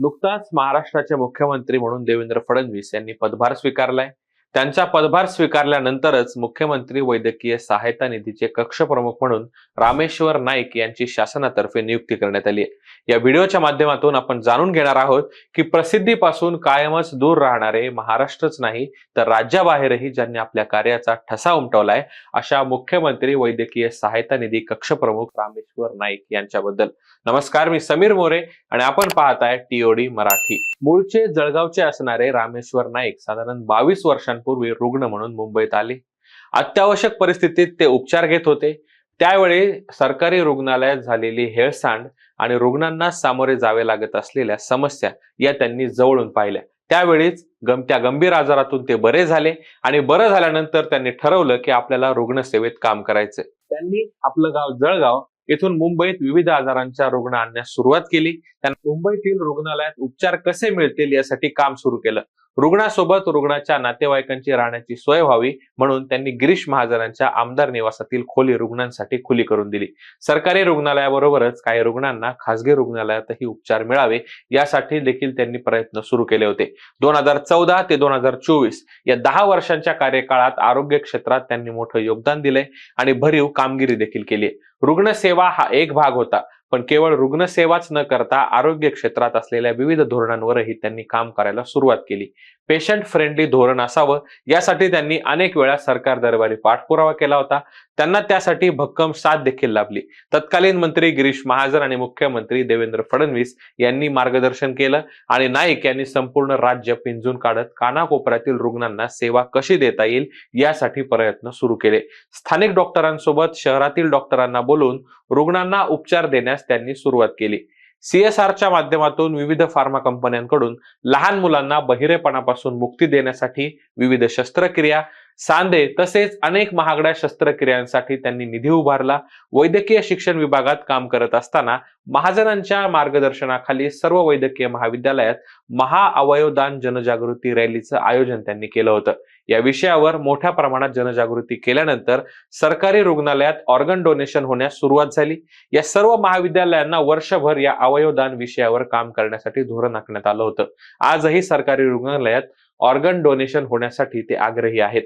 नुकताच महाराष्ट्राचे मुख्यमंत्री म्हणून देवेंद्र फडणवीस यांनी पदभार स्वीकारलाय. त्यांचा पदभार स्वीकारल्यानंतरच मुख्यमंत्री वैद्यकीय सहायता निधीचे कक्ष प्रमुख म्हणून रामेश्वर नाईक यांची शासनातर्फे नियुक्ती करण्यात आली आहे. या व्हिडिओच्या माध्यमातून आपण जाणून घेणार आहोत की प्रसिद्धीपासून कायमच दूर राहणारे महाराष्ट्रच नाही तर राज्याबाहेरही ज्यांनी आपल्या कार्याचा ठसा उमटवलाय अशा मुख्यमंत्री वैद्यकीय सहायता निधी कक्ष प्रमुख रामेश्वर नाईक यांच्याबद्दल. नमस्कार मी समीर मोरे आणि आपण पाहताय टीओडी मराठी. मूळचे जळगावचे असणारे रामेश्वर नाईक साधारण बावीस दिवसांपूर्वी रुग्ण म्हणून मुंबईत आले. अत्यावश्यक परिस्थितीत ते उपचार घेत होते. त्यावेळी सरकारी रुग्णालयात झालेली हेळसांड आणि रुग्णांना सामोरे जावे लागत असलेल्या समस्या या त्यांनी जवळून पाहिल्या. त्यावेळीच गम त्या गंभीर आजारातून ते बरे झाले आणि बरं झाल्यानंतर त्यांनी ठरवलं की आपल्याला रुग्णसेवेत काम करायचं त्यांनी आपलं गाव जळगाव येथून मुंबईत विविध आजारांच्या रुग्ण आणण्यास सुरुवात केली. त्यांना मुंबईतील रुग्णालयात उपचार कसे मिळतील यासाठी काम सुरू केलं. रुग्णासोबत रुग्णाच्या नातेवाईकांची राहण्याची सोय व्हावी म्हणून त्यांनी गिरीश महाजनांच्या आमदार निवासातील खोली रुग्णांसाठी खुली करून दिली. सरकारी रुग्णालयाबरोबरच काही रुग्णांना खासगी रुग्णालयातही उपचार मिळावे यासाठी देखील त्यांनी प्रयत्न सुरू केले होते. दोन हजार चौदा ते दोन हजार चोवीस या दहा वर्षांच्या कार्यकाळात आरोग्य क्षेत्रात त्यांनी मोठं योगदान दिलंय आणि भरीव कामगिरी देखील केली रुग्णसेवा हा एक भाग होता पण केवळ रुग्णसेवाच न करता आरोग्य क्षेत्रात असलेल्या विविध धोरणांवरही त्यांनी काम करायला सुरुवात केली. पेशंट फ्रेंडली धोरण असावं. यासाठी त्यांनी अनेक वेळा सरकार दरबारी पाठपुरावा केला होता. त्यांना त्यासाठी भक्कम साथ देखील लाभली. तत्कालीन मंत्री गिरीश महाजन आणि मुख्यमंत्री देवेंद्र फडणवीस यांनी मार्गदर्शन केलं आणि नाईक यांनी संपूर्ण राज्य पिंजून काढत कानाकोपऱ्यातील रुग्णांना सेवा कशी देता येईल यासाठी प्रयत्न सुरू केले. स्थानिक डॉक्टरांसोबत शहरातील डॉक्टरांना बोलून रुग्णांना उपचार देण्यास त्यांनी सुरुवात केली. सीएसआरच्या माध्यमातून विविध फार्मा कंपन्यांकडून लहान मुलांना बहिरेपणापासून मुक्ती देण्यासाठी विविध शस्त्रक्रिया सांधे तसेच अनेक महागड्या शस्त्रक्रियांसाठी त्यांनी निधी उभारला. वैद्यकीय शिक्षण विभागात काम करत असताना महाजनांच्या मार्गदर्शनाखाली सर्व वैद्यकीय महाविद्यालयात महाअवयवदान जनजागृती रॅलीचं आयोजन त्यांनी केलं होतं. या विषयावर मोठ्या प्रमाणात जनजागृती केल्यानंतर सरकारी रुग्णालयात ऑर्गन डोनेशन होण्यास सुरुवात झाली. या सर्व महाविद्यालयांना वर्षभर या अवयवदान विषयावर काम करण्यासाठी धोरण आखण्यात आलं होतं. आजही सरकारी रुग्णालयात ऑर्गन डोनेशन होण्यासाठी ते आग्रही आहेत.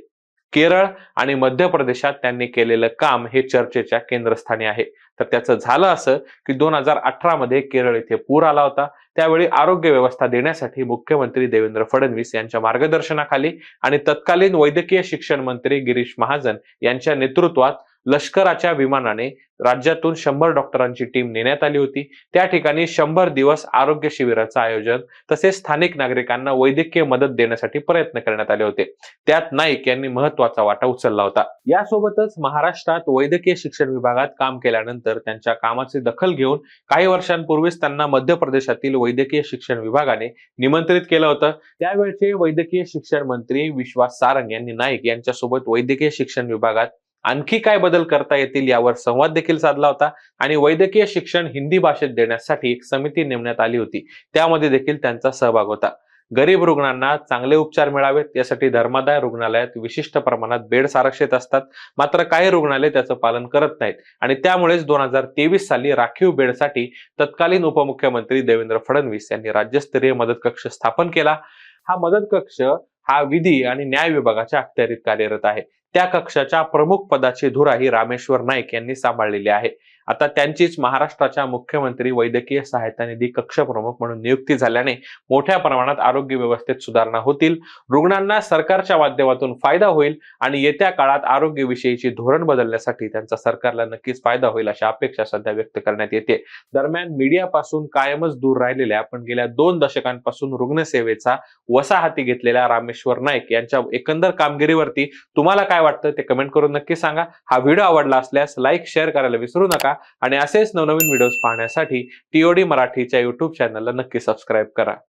केरळ आणि मध्य प्रदेशात त्यांनी केलेलं काम हे चर्चेच्या केंद्रस्थानी आहे. तर त्याचं झालं असं की दोन हजार अठरा मध्ये केरळ इथे पूर आला होता. त्यावेळी आरोग्य व्यवस्था देण्यासाठी मुख्यमंत्री देवेंद्र फडणवीस यांच्या मार्गदर्शनाखाली आणि तत्कालीन वैद्यकीय शिक्षण मंत्री गिरीश महाजन यांच्या नेतृत्वात लष्कराच्या विमानाने राज्यातून शंभर डॉक्टरांची टीम नेण्यात आली होती. त्या ठिकाणी शंभर दिवस आरोग्य शिबिराचं आयोजन तसेच स्थानिक नागरिकांना वैद्यकीय मदत देण्यासाठी प्रयत्न करण्यात आले होते. त्यात नाईक यांनी महत्त्वाचा वाटा उचलला होता. यासोबतच महाराष्ट्रात वैद्यकीय शिक्षण विभागात काम केल्यानंतर त्यांच्या कामाची दखल घेऊन काही वर्षांपूर्वीच त्यांना मध्य प्रदेशातील वैद्यकीय शिक्षण विभागाने निमंत्रित केलं होतं. त्यावेळचे वैद्यकीय शिक्षण मंत्री विश्वास सारंग यांनी नाईक यांच्यासोबत वैद्यकीय शिक्षण विभागात आणखी काय बदल करता येतील यावर संवाद देखील साधला होता. आणि वैद्यकीय शिक्षण हिंदी भाषेत देण्यासाठी एक समिती नेमण्यात आली होती. त्यामध्ये देखील त्यांचा सहभाग होता. गरीब रुग्णांना चांगले उपचार मिळावेत यासाठी धर्मादाय रुग्णालयात विशिष्ट प्रमाणात बेड्स आरक्षित असतात. मात्र काही रुग्णालय त्याचं पालन करत नाहीत. आणि त्यामुळेच दोन हजार तेवीस साली राखीव बेडसाठी तत्कालीन उपमुख्यमंत्री देवेंद्र फडणवीस यांनी राज्यस्तरीय मदत कक्ष स्थापन केला. हा मदत कक्ष हा विधी आणि न्याय विभागाच्या अखत्यारीत कार्यरत आहे. त्या कक्षाच्या प्रमुख पदाची धुरा ही रामेश्वर नाईक यांनी सांभाळलेली आहे. आता त्यांचीच महाराष्ट्राच्या मुख्यमंत्री वैद्यकीय सहायता निधी कक्षप्रमुख म्हणून नियुक्ती झाल्याने मोठ्या प्रमाणात आरोग्य व्यवस्थेत सुधारणा होतील. रुग्णांना सरकारच्या माध्यमातून फायदा होईल आणि येत्या काळात आरोग्यविषयीची धोरण बदलण्यासाठी त्यांचा सरकारला नक्कीच फायदा होईल अशा अपेक्षा सध्या व्यक्त करण्यात येते. दरम्यान मीडियापासून कायमच दूर राहिलेल्या पण गेल्या दोन दशकांपासून रुग्णसेवेचा वसा हाती घेतलेल्या रामेश्वर नाईक यांच्या एकंदर कामगिरीवरती तुम्हाला काय वाटतं ते कमेंट करून नक्की सांगा. हा व्हिडिओ आवडला असल्यास लाईक शेअर करायला विसरू नका. आणि असेच नवनवीन व्हिडिओज पाहण्यासाठी टीओडी मराठीच्या युट्यूब चॅनलला नक्की सबस्क्राईब करा.